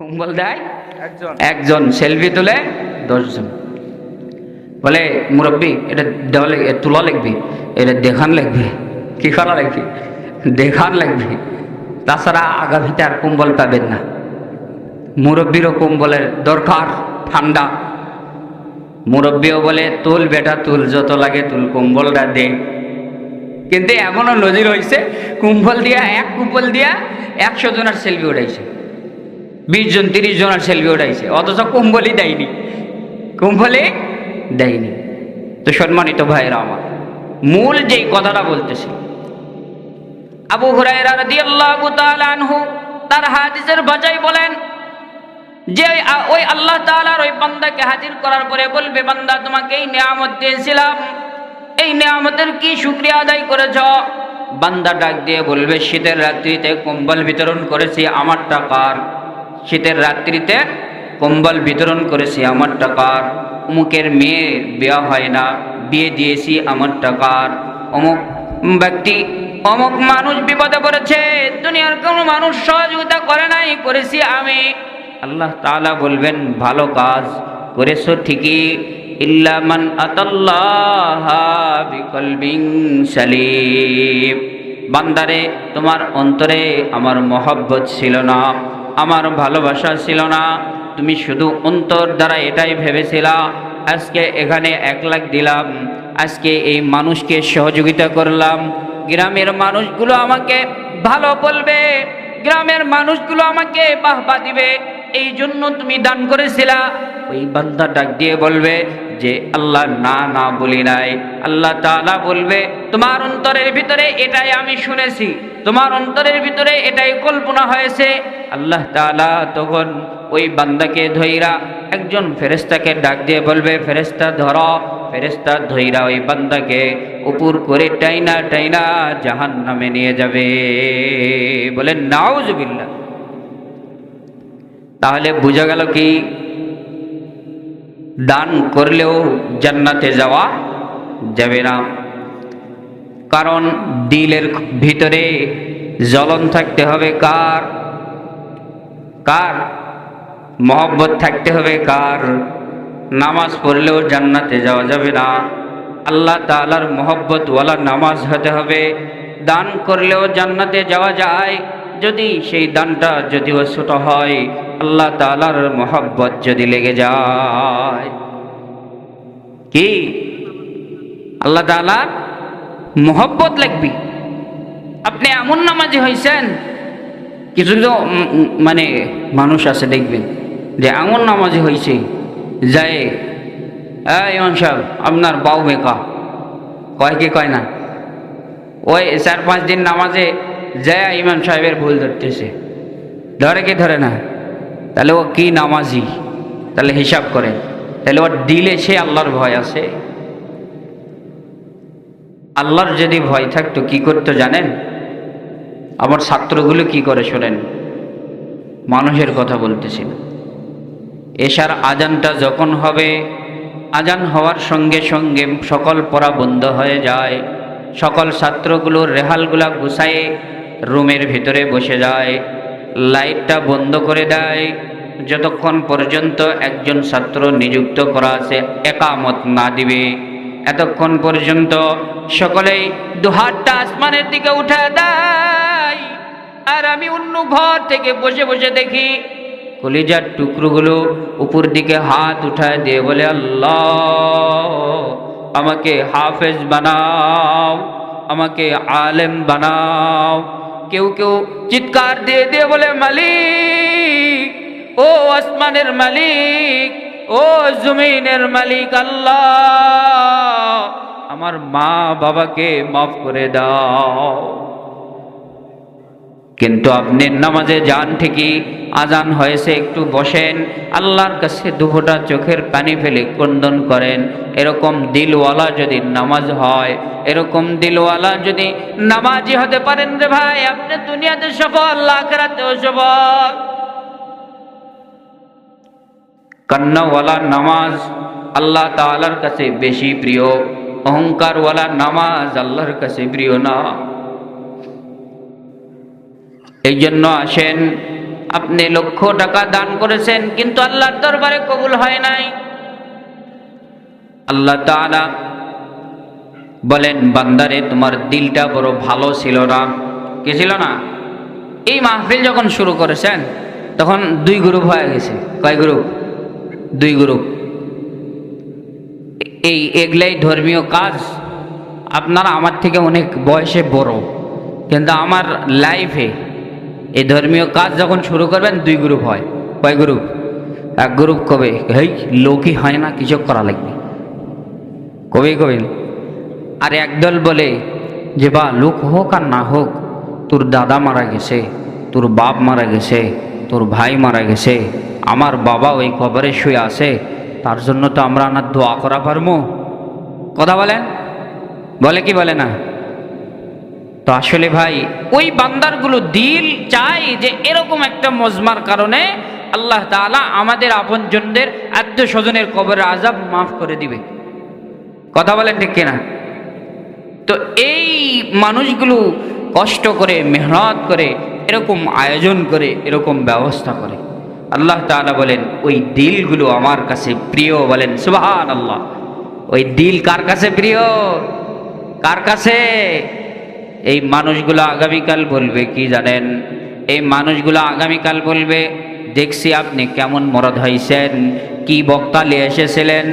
কম্বল দেয় একজন। একজন সেলফি তুলে দশজন। বলে মুরব্বী এটা দেওয়া তোলা লিখবি এটা দেখান লিখবি কি করা লিখবি দেখান লিখবি তাছাড়া আগামীতে আর কম্বল পাবেন না। মুরব্বীরও কম্বলের দরকার ঠান্ডা। মুরব্বীও বলে তুল বেটা তুল যত লাগে তুল কম্বলটা দে। কিন্তু এমনও নজির হয়েছে কুম্বল দিয়া এক কুম্বল দিয়া একশো জনের সেলফি উঠাইছে বিশ জন, তিরিশ জনের সেলফি উঠাইছে। অথচ কুম্বলই দেয়নি। কুম্বলই দেয়নি। তো সম্মানিত ভাইয়েরা আমার, মূল যেই কথাটা বলতেছে, আবু হুরায়রা তার হাদিসের বাজাই বলেন যে, ওই আল্লাহ তাআলার ওই বান্দাকে হাজির করার পরে বলবে, বান্দা, তোমাকে এই নিয়ামত দিয়েছিলাম। এই নিয়ামতের কি শুকরিয়া আদায় করেছ? বান্দা ডাক দিয়ে বলবে, শীতের রাত্রিতে কম্বল বিতরণ করেছি আমার টাকার শীতের রাত্রিতে কম্বল বিতরণ করেছি, আমার টাকার। অমুকের মেয়ে বিয়া হয় না, বিয়ে দিয়েছি, আমার টাকার। অমুক ব্যক্তি, অমুক মানুষ বিপদে পড়েছে, দুনিয়ার কোনো মানুষ সহযোগিতা করে নাই, করেছি আমি। আল্লাহ তাআলা বলবেন, ভালো কাজ করেছ ঠিকই ইল্লামান বিকলবিং সালিম। বান্দারে, তোমার অন্তরে আমার মহব্বত ছিল না। আমার ভালোবাসা ছিল না। তুমি শুধু অন্তর দ্বারা এটাই ভেবেছিলা, আজকে এখানে এক লাখ দিলাম, আজকে এই মানুষকে সহযোগিতা করলাম। গ্রামের মানুষগুলো আমাকে ভালো বলবে, গ্রামের মানুষগুলো আমাকে বাহবা দিবে, এই জন্য তুমি দান করেছিলা। ওই বান্দা ডাক দিয়ে বলবে যে, আল্লাহ না না বলি নাই। আল্লাহ তাআলা বলবে, তোমার অন্তরের ভিতরে এটাই আমি শুনেছি। তোমার অন্তরের ভিতরে এটাই কল্পনা হয়েছে। আল্লাহ তালা তখন ওই বান্দাকে ধইরা একজন ফেরেস্তাকে ডাক দিয়ে বলবে ফেরেস্তা ধর ফেরেস্তা ধইরা ওই বান্দাকে উপর করে টাইনা টাইনা জাহান নামে নিয়ে যাবে। বলে নাউজুবিল্লাহ। তাহলে বোঝা গেল কি? দান করলেও জান্নাতে যাওয়া যাবে না। কারণ দিলের ভিতরে জ্বলন থাকতে হবে কার? কার? মহব্বত থাকতে হবে কার? নামাজ পড়লেও জান্নাতে যাওয়া যাবে না। আল্লাহ তালার মহব্বতওয়ালা নামাজ হতে হবে। দান করলেও জান্নাতে যাওয়া যায়। যদি সেই দানটা যদিও ছোট হয়, আল্লাহ তালার মহব্বত যদি লেগে যায়। কি? আল্লাহ তালার মহব্বত লাগবি। আপনি এমন নামাজি হয়েছেন কিছু কিছু মানে মানুষ আছে দেখবেন, যে এমন নামাজি হয়েছে যায় ইমাম সাহেব, আপনার বাউ বেকা। কয় কি কয় না। ওই চার পাঁচ দিন নামাজে যায় ইমাম সাহেবের ভুল ধরতেছে। ধরে কি ধরে না? তাহলে ও কি নামাজি? তাহলে হিসাব করেন। তাহলে ওর দিলে সে আল্লাহর ভয় আছে। আল্লাহর যদি ভয় থাকতো, কি করতো জানেন? আমার ছাত্রগুলো কি করে শোনেন? মানুষের কথা বলতেছি না এশার আজানটা যখন হবে, আজান হওয়ার সঙ্গে সঙ্গে সকল পড়া বন্ধ হয়ে যায়। সকল ছাত্রগুলোর রেহালগুলা গুছায়ে রুমের ভিতরে বসে যায়। লাইটটা বন্ধ করে দেয়। যতক্ষণ পর্যন্ত একজন ছাত্র নিযুক্ত করা আছে, একামত না দিবে। এতক্ষণ পর্যন্ত সকলেই দুহাতটা আসমানের দিকে উঠে দেয়। আর আমি অন্য ঘর থেকে বসে বসে দেখি কলিজার টুকরোগুলো উপর দিকে হাত উঠায় দিয়ে বলে, আল্লাহ, আমাকে হাফেজ বানাও, আমাকে আলেম বানাও। কেউ কেউ চিৎকার দিয়ে দিয়ে বলে, মালিক, ও আসমানের মালিক ও জমিনের মালিক আল্লাহ, আমার মা বাবাকে মাফ করে দাও। কিন্তু আপনি নামাজে যান ঠিকই, আজান হয়েছে, একটু বসেন, আল্লাহর কাছে দুফোটা চোখের পানি ফেলে ক্রন্দন করেন। এরকম দিলওয়ালা যদি নামাজ হয়, এরকম দিলওয়ালা যদি নামাজি হতে পারেন রে ভাই, আপনি দুনিয়াতে সফল, আখরাতেও সফল। কান্নাওয়ালা নামাজ আল্লাহ তাআলার কাছে বেশি প্রিয়, অহংকারওয়ালা নামাজ আল্লাহর কাছে প্রিয় না। এই জন্য আসেন, আপনি লক্ষ টাকা দান করেছেন, কিন্তু আল্লাহর দরবারে কবুল হয় নাই। আল্লাহ তাআলা বলেন, বান্দারে, তোমার দিলটা বড় ভালো ছিল না। কি ছিল না? এই মাহফিল যখন শুরু করেছেন, তখন দুই গ্রুপ হয়ে গেছে। কয় গ্রুপ দুই গ্রুপ। এই এগুলাই ধর্মীয় কাজ। আপনারা আমার থেকে অনেক বয়সে বড়, কিন্তু আমার লাইফে এই ধর্মীয় কাজ যখন শুরু করবেন, দুই গ্রুপ হয়। কয় গ্রুপ? এক গ্রুপ কবে? হেই, লোকই হয় না, কিছু করা লাগবে। কবে কবে আর একদল বলে যে, বা, লোক হোক আর না হোক, তোর দাদা মারা গেছে, তোর বাপ মারা গেছে, তোর ভাই মারা গেছে আমার বাবা ওই কবরে শুয়ে আছে, তার জন্য তো আমরা না দোয়া করা পারব। কথা বলেন? বলে কি বলে না? তো আসলে ভাই, ওই বান্দারগুলো দিল চাই যে এরকম একটা মজমার কারণে আল্লাহ তাআলা আমাদের আপনজনদের আত্মীয় স্বজনের কবরের আজাব মাফ করে দিবে। কথা বলেন ঠিক কিনা? তো এই মানুষগুলো কষ্ট করে, মেহনত করে, এরকম আয়োজন করে, এরকম ব্যবস্থা করে। আল্লাহ তাআলা বলেন, ওই দিলগুলো আমার কাছে প্রিয় বলেন সুবহান আল্লাহ ওই দিল কার কাছে প্রিয়? কার কাছে? এই মানুষগুলো আগামীকাল বলবে, কি জানেন? এই মানুষগুলো আগামীকাল বলবে, দেখছি আপনি কেমন মরদ হয়েছেন কি বক্তা নিয়ে এসেছিলেন।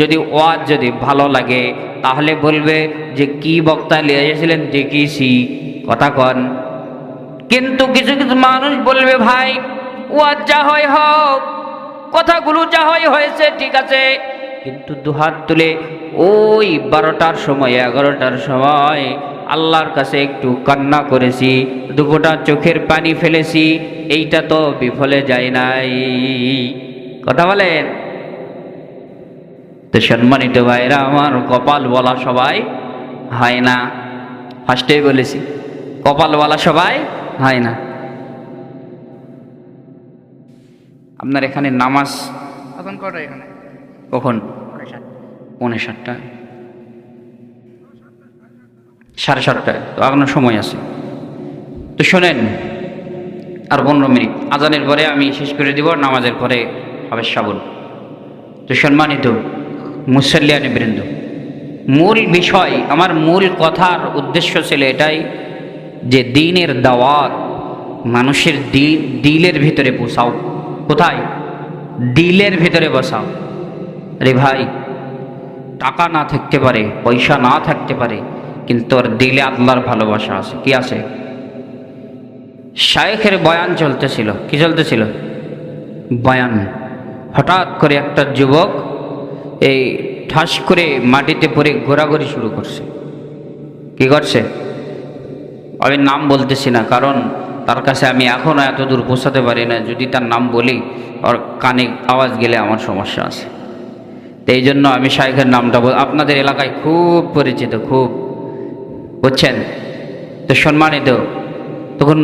যদি ওয়াজ যদি ভালো লাগে, তাহলে বলবে যে, কি বক্তা নিয়ে এসেছিলেন, দেখিছি। কথা কন। কিন্তু কিছু কিছু মানুষ বলবে, ভাই ওয়াজ যা হয় হোক, কথাগুলো যা হয় হয়েছে, ঠিক আছে। কিন্তু দুহাত তুলে ওই বারোটার সময়, এগারোটার সময় আল্লাহর কাছে একটু কান্না করেছি দুপোটা চোখের পানি ফেলেছি, এইটা তো বিফলে যায় নাই। কথা বলেন? তো সম্মানিত ভাইরা আমার কপাল বলা সবাই হয় না। ফার্স্টেই বলেছি, কপাল বলা সবাই হয় না। আপনার এখানে নামাজ এখন কটা এখানে? কখন? পৌনে সাতটায় সাড়ে সাতটায় তো এখনও সময় আছে। তো শোনেন আর পনেরো মিনিট। আজানের পরে আমি শেষ করে দিব নামাজের পরে হবে শ্রাবণ তো সম্মানিত মুসল্লিয়ানি বৃন্দ মূল বিষয় আমার মূল কথার উদ্দেশ্য ছিল এটাই যে দিনের দাওয়াত মানুষের দিল দিলের ভিতরে বসাও কোথায়? দিলের ভিতরে বসাও। রে ভাই, টাকা না থাকতে পারে, পয়সা না থাকতে পারে, কিন্তু তোর দিলে আল্লাহর ভালোবাসা আছে। কি আছে? শায়েখের বয়ান চলতেছিল। কি চলতেছিল? বয়ান। হঠাৎ করে একটা যুবক এই ঠাস করে মাটিতে পড়ে ঘোরাঘুরি শুরু করছে। কি করছে? আমি নাম বলতেছি না, কারণ তার কাছে আমি এখনও এত দূর পৌঁছাতে পারি না যদি তার নাম বলি, ওর কানে আওয়াজ গেলে আমার সমস্যা আছে। তো এই জন্য আমি শাইখের নামটা আপনাদের এলাকায় খুব পরিচিত, খুব, বুঝছেন? তো সম্মানিত, তখন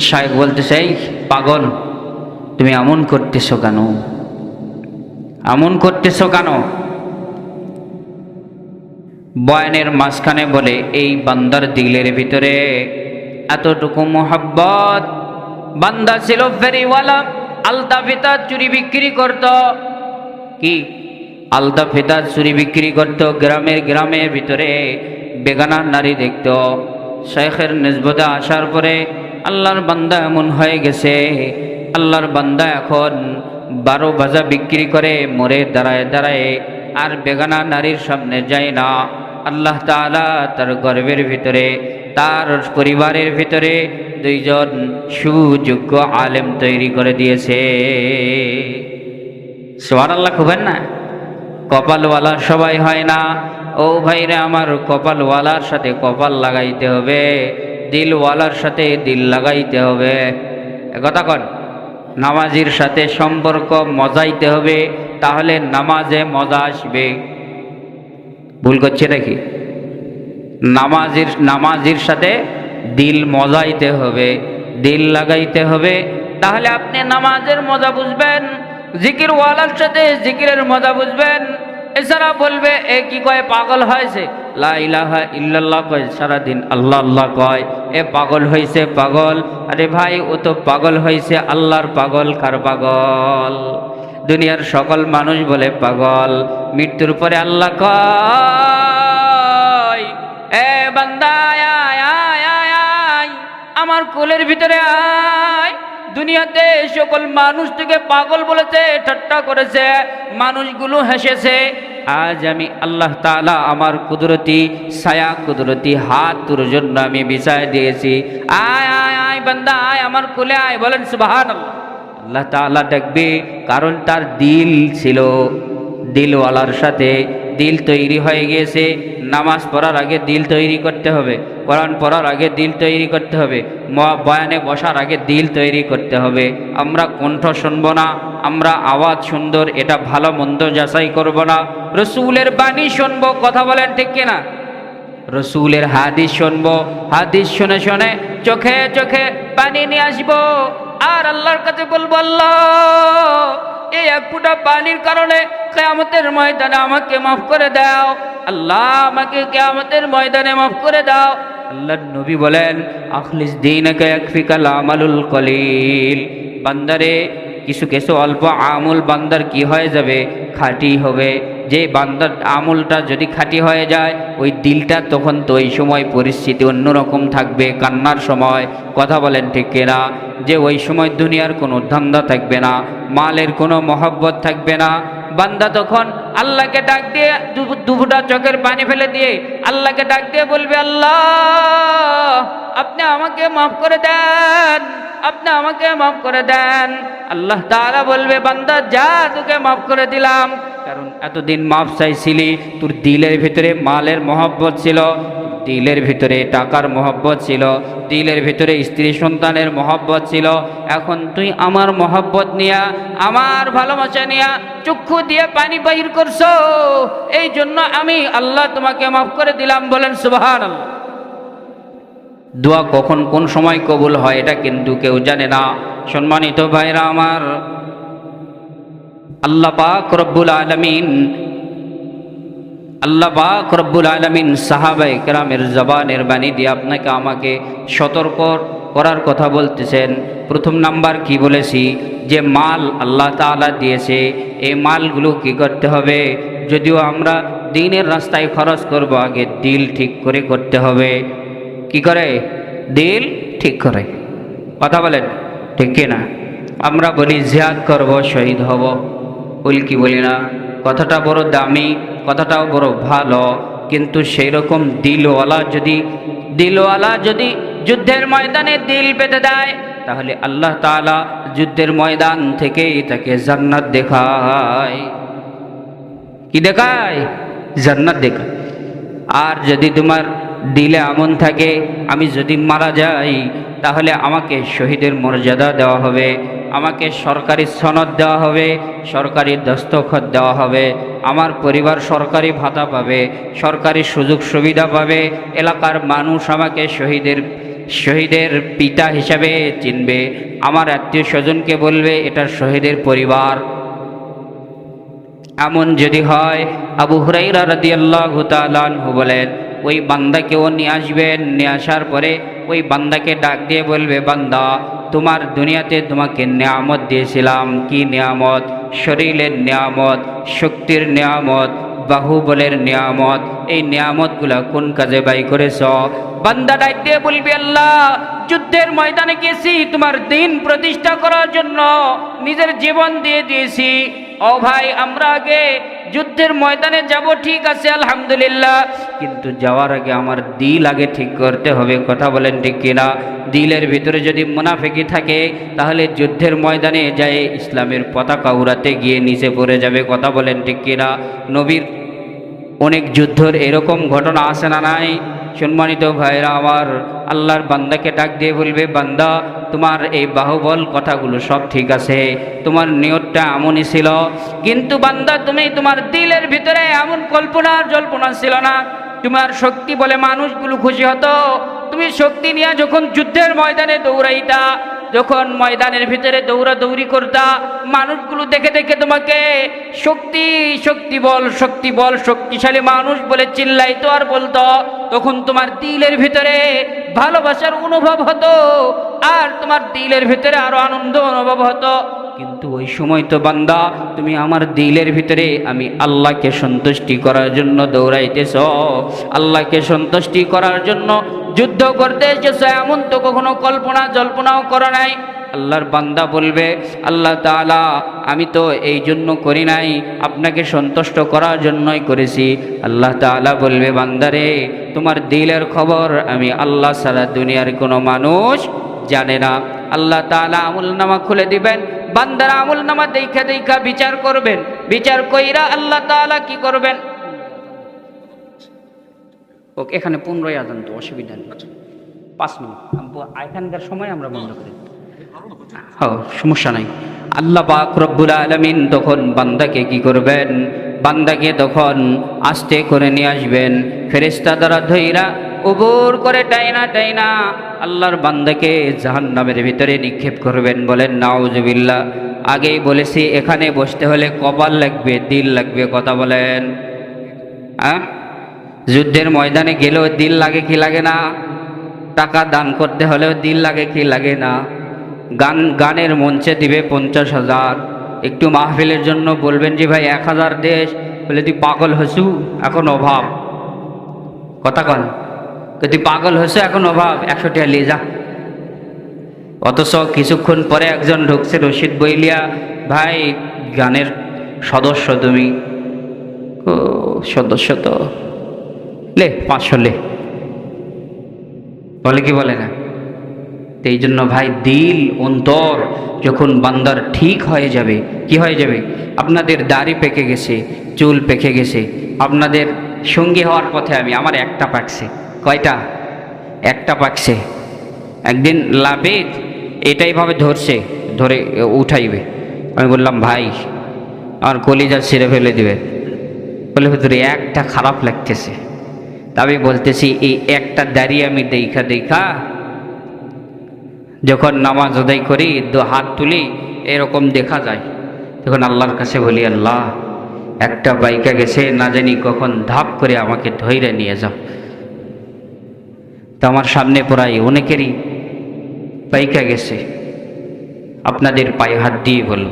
শায়েখ বলতেছে, এই পাগল, তুমি এমন করতেছো কেন? এমন করতেছো কেন? বয়ানের মাঝখানে বলে, এই বান্দার দিলের ভিতরে এতটুকু মোহাব্বত। বান্দা ছিল ফেরিওয়ালা, আলতা ফিতা চুরি বিক্রি করত। কি? আলতা ফিতা চুরি বিক্রি করত গ্রামের গ্রামের ভিতরে বেগানা নারী দেখত। শেখের নিজবতে আসার পরে আল্লাহর বান্দা এমন হয়ে গেছে। আল্লাহর বান্দা এখন বারো ভাজা বিক্রি করে মরে দাঁড়ায় দাঁড়ায়, আর বেগানা নারীর সামনে যায় না। আল্লাহ তাআলা তার গর্বের ভিতরে তার পরিবারের ভিতরে দুইজন সুযোগ্য আলেম তৈরি করে দিয়েছে। সোহান আল্লাহ খুবেন না? কপালওয়ালা সবাই হয় না। ও ভাইরে আমার কপালওয়ালার সাথে কপাল লাগাইতে হবে, দিলওয়ালার সাথে দিল লাগাইতে হবে। কথা কন, নামাজির সাথে সম্পর্ক মজাইতে হবে, তাহলে নামাজে মজা আসবে। ভুল করছে নাকি? নামাজির, নামাজের সাথে দিল মজাইতে হবে, দিল লাগাইতে হবে। তাহলে আপনি নামাজের মজা বুঝবেন জিকির ওয়ালার সাথে জিকিরের মজা বুঝবেন। এছাড়া বলবে, এ কি কয়, পাগল হয়েছে? লা ইলাহা ইল্লাল্লাহ কয়, সারাদিন আল্লাহ আল্লাহ কয়, এ পাগল হয়েছে পাগল। আরে ভাই, ও তো পাগল হয়েছে আল্লাহর পাগল, কার পাগল? দুনিয়ার সকল মানুষ বলে পাগল, মৃত্যুর পরে আল্লাহ কয় এ বান্দা আয়, আয়, আয়, আয়, আমার কোলের ভিতরে আয়। দুনিয়াতে সকল মানুষ থেকে পাগল বলেছে ঠাট্টা করেছে মানুষগুলো হেসেছে। আজ আমি আল্লাহ তাআলা আমার কুদরতি ছায়া কুদরতি হাত তোর জন্য আমি বিছায় দিয়েছি। আয় আয় আয় বান্দা আয় আমার কোলে আয় বলেন সুবাহান আল্লাহ তাআলা ডাকবে কারণ তার দিল ছিল দিলওয়ালার সাথে দিল তৈরি হয়ে গিয়েছে। নামাজ পড়ার আগে দিল তৈরি করতে হবে। কোরআন পড়ার আগে দিল তৈরি করতে হবে। বয়ানে বসার আগে দিল তৈরি করতে হবে। আমরা কণ্ঠ শুনব না, আমরা আওয়াজ সুন্দর, এটা ভালো মন্দ যাচাই করব না। রসুলের বাণী শুনব, কথা বলেন ঠিক কিনা? রসুলের হাদিস শুনব, হাদিস শুনে শুনে চোখে চোখে পানি নিয়ে আসব। আর আল্লাহর কাছে বলব, আল্লাহ, এই এক ফুটা পানির কারণে কেয়ামতের ময়দানে আমাকে মাফ করে দাও। আল্লাহ আমাকে কেয়ামতের ময়দানে মাফ করে দাও। আল্লাহর নবী বলেন, আখলিস দিনকে একফিকাল আমালুল কলিল। বান্দারে, কিছু কিছু অল্প আমল বান্দার কি হয়ে যাবে? খাঁটি হবে। যে বান্দার আমলটা যদি খাঁটি হয়ে যায়, ওই দিলটা তখন তো ওই সময় পরিস্থিতি অন্যরকম থাকবে, কান্নার সময়। কথা বলেন ঠিক কিনা? যে ওই সময় দুনিয়ার কোনো ধান্দা থাকবে না, মালের কোনো মহব্বত থাকবে না বান্দা তখন আল্লাহকে ডাক দিয়ে দু- দুফুটা চোখের পানি ফেলে দিয়ে আল্লাহকে ডাক দিয়ে বলবে, আল্লাহ, আপনি আমাকে মাফ করে দেন, আপনি আমাকে মাফ করে দেন। আল্লাহ তাআলা বলবে, বান্দা, যা তোকে মাফ করে দিলাম। কারণ এতদিন মাফ চাইছিলি, তোর দিলের ভিতরে মালের মহব্বত ছিল। দিলের ভিতরে টাকার মহব্বত ছিল, দিলের ভিতরে স্ত্রী সন্তানের মহব্বত ছিল। এখন তুই আমার মহব্বত নিয়া, আমার ভালোবাসা নিয়া চক্ষু দিয়ে পানি বাহির করছ। এই জন্য আমি আল্লাহ তোমাকে মাফ করে দিলাম বলেন সুবাহান দোয়া কখন কোন সময় কবুল হয় এটা কিন্তু কেউ জানে না। সম্মানিত ভাইরা আমার, আল্লাহ পাক রব্বুল আলমিন আল্লাহ পাক রব্বুল আলমিন সাহাবাই কেরামের জবানের বাণী দিয়ে আপনাকে আমাকে সতর্ক করার কথা বলতেছেন। প্রথম নাম্বার কি বলেছি? যে মাল আল্লাহ তাআলা দিয়েছে, এই মালগুলো কি করতে হবে? যদিও আমরা দিনের রাস্তায় খরচ করব, আগে দিল ঠিক করে করতে হবে। কি করে? দিল ঠিক করে। কথা বলেন, ঠিক কিনা? আমরা বলি জিয়াদ করব, শহীদ হব। বলি কি বলি না? কথাটা বড় দামি। কথাটাও বড় ভালো। কিন্তু সেই রকম দিলওয়ালা যদি দিলওয়ালা যদি যুদ্ধের ময়দানে দিল পেতে দেয়, তাহলে আল্লাহ তাআলা যুদ্ধের ময়দান থেকেই তাকে জান্নাত দেখায়। কি দেখায়? জান্নাত দেখায়। আর যদি তোমার দিলে আমন থাকে, আমি যদি মারা যাই, তাহলে আমাকে শহীদের মর্যাদা দেওয়া হবে। আমাকে সরকারি সনদ দেওয়া হবে, সরকারি দস্তখত দেওয়া হবে, আমার পরিবার সরকারি ভাতা পাবে, সরকারি সুযোগ সুবিধা পাবে, এলাকার মানুষ আমাকে শহীদের শহীদের পিতা হিসাবে চিনবে, আমার আত্মীয় স্বজনকে বলবে, এটা শহীদের পরিবার। এমন যদি হয়, আবু হুরাইরা রাদিয়াল্লাহু তাআলা আনহু বলেন, ওই বান্দাকেও নিয়ে আসবেন, নিয়ে আসার পরে ওই বান্দাকে ডাক দিয়ে বলবে, বান্দা তোমার দুনিয়াতে তোমাকে নিয়ামত দিয়েছিলাম। কি নিয়ামত? শরীরের নিয়ামত, শক্তির নিয়ামত, বাহুবলের নিয়ামত। এই নিয়ামতগুলা কোন কাজে বাই করেছ? বান্দা ডাক দিয়ে বলবি, আল্লাহ, যুদ্ধের ময়দানে গেছি, তোমার দিন প্রতিষ্ঠা করার জন্য নিজের জীবন দিয়ে দিয়েছি। ও ভাই, আমরা আগে যুদ্ধের ময়দানে যাব, ঠিক আছে, আলহামদুলিল্লাহ। কিন্তু যাওয়ার আগে আমার দিল আগে ঠিক করতে হবে, কথা বলেন ঠিক কিনা? দিলের ভিতরে যদি মুনাফেকি থাকে, তাহলে যুদ্ধের ময়দানে যায়, ইসলামের পতাকা উড়াতে গিয়ে নিচে পড়ে যাবে, কথা বলেন ঠিক কিনা? নবীর অনেক যুদ্ধর এরকম ঘটনা আসে না নাই? সম্মানিত ভাইরা আমার আল্লাহর বান্দাকে ডাক দিয়ে বলবে, বান্দা, তোমার এই বাহুবল কথাগুলো সব ঠিক আছে, তোমার নিয়তটা এমনই ছিল। কিন্তু বান্দা, তুমি তোমার দিলের ভিতরে এমন কল্পনার জল্পনা ছিল না। তোমার শক্তি বলে মানুষগুলো খুশি হতো। তুমি শক্তি নিয়ে যখন যুদ্ধের ময়দানে দৌড়াইতা, যখন ময়দানের ভিতরে দৌড়াদৌড়ি করতা, মানুষগুলো দেখে দেখে তোমাকে শক্তি শক্তি বল শক্তি বল, শক্তিশালী মানুষ বলে চিল্লাইতো আর বলতো। তখন তোমার তিলের ভিতরে ভালোবাসার অনুভব হতো, আর তোমার দিলের ভিতরে আরও আনন্দ অনুভব হতো। কিন্তু ওই সময় তো বান্দা, তুমি আমার দিলের ভিতরে আমি আল্লাহকে সন্তুষ্টি করার জন্য দৌড়াইতেছ। আল্লাহকে সন্তুষ্টি করার জন্য যুদ্ধ করতে এসেছ, এমন তো কখনো কল্পনা জল্পনাও করা নাই। আল্লাহর বান্দা বলবে, আল্লাহ তাআলা, আমি তো এই জন্য করি নাই, আপনাকে সন্তুষ্ট করার জন্যই করেছি। আল্লাহ তাআলা বলবে, বান্দারে, তোমার দিলের খবর আমি আল্লাহ সারা দুনিয়ার কোনো মানুষ জানে না। আল্লাহ তাআলা আমুল নামা খুলে দিবেন, বান্দারা আমুল নামা দেখা দেখা বিচার করবেন। বিচার কইরা আল্লাহ তাআলা কি করবেন? ওকে, এখানে পনেরোই আদান তো অসুবিধা নেই। পাঁচ মিনিট। এখানকার সময় আমরা বন্ধ করি হ্যাঁ সমস্যা নাই। আল্লাহ পাক রব্বুল আলমিন তখন বান্দাকে কি করবেন? বান্দাকে তখন আস্তে করে নিয়ে আসবেন। ফেরেস্তা দ্বারা ধৈরা উবুর করে টাইনা টাইনা আল্লাহর বান্দাকে জাহান্নামের ভিতরে নিক্ষেপ করবেন বলেন নাউজুবিল্লা আগেই বলেছি, এখানে বসতে হলে কপাল লাগবে, দিল লাগবে, কথা বলেন। হ্যাঁ যুদ্ধের ময়দানে গেলেও দিল লাগে কি লাগে না? টাকা দান করতে হলেও দিল লাগে কি লাগে না? গান, গানের মঞ্চে দিবে পঞ্চাশ হাজার। একটু মাহফিলের জন্য বলবেন যে, ভাই, এক হাজার দেশ বলে, তুই পাগল হসু, এখন অভাব। কথা কন। তুই পাগল হসু, এখন অভাব। একশো টাকা নিয়ে যা। অথচ কিছুক্ষণ পরে একজন ঢুকছে রশিদ বইলিয়া, ভাই, গানের সদস্য তুমি। ও, সদস্য তো। লে, পাঁচশো লে। বলে কি বলে না? তো জন্য ভাই দিল, অন্তর যখন বান্দার ঠিক হয়ে যাবে, কি হয়ে যাবে? আপনাদের দাড়ি পেকে গেছে, চুল পেকে গেছে, আপনাদের সঙ্গী হওয়ার পথে আমি, আমার একটা পাকছে। কয়টা? একটা পাকছে। একদিন লাভে এটাই ভাবে ধরছে, ধরে উঠাইবে। আমি বললাম, ভাই, আমার কলিজা ছিঁড়ে ফেলে দিবে। বলে, হুজুরে একটা খারাপ লাগতেছে। তা আমি বলতেছি, এই একটা দাঁড়িয়ে আমি দেখা দেখা যখন নামাজ আদায় করি, দু হাত তুলি, এরকম দেখা যায়। তখন আল্লাহর কাছে বলি, আল্লাহ, একটা বাইকা গেছে, না জানি কখন ধাপ করে আমাকে ধৈর্য নিয়ে যাও। তো আমার সামনে প্রায় অনেকেরই বাইকা গেছে। আপনাদের পায়ে হাত দিয়ে বলব।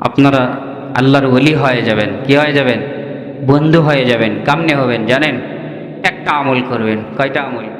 আপনারা আল্লাহর ওলি হয়ে যাবেন। কি হয়ে যাবেন? বন্ধু হয়ে যাবেন। কামনে হবেন, জানেন? একটা আমল করবেন। কয়টা আমল?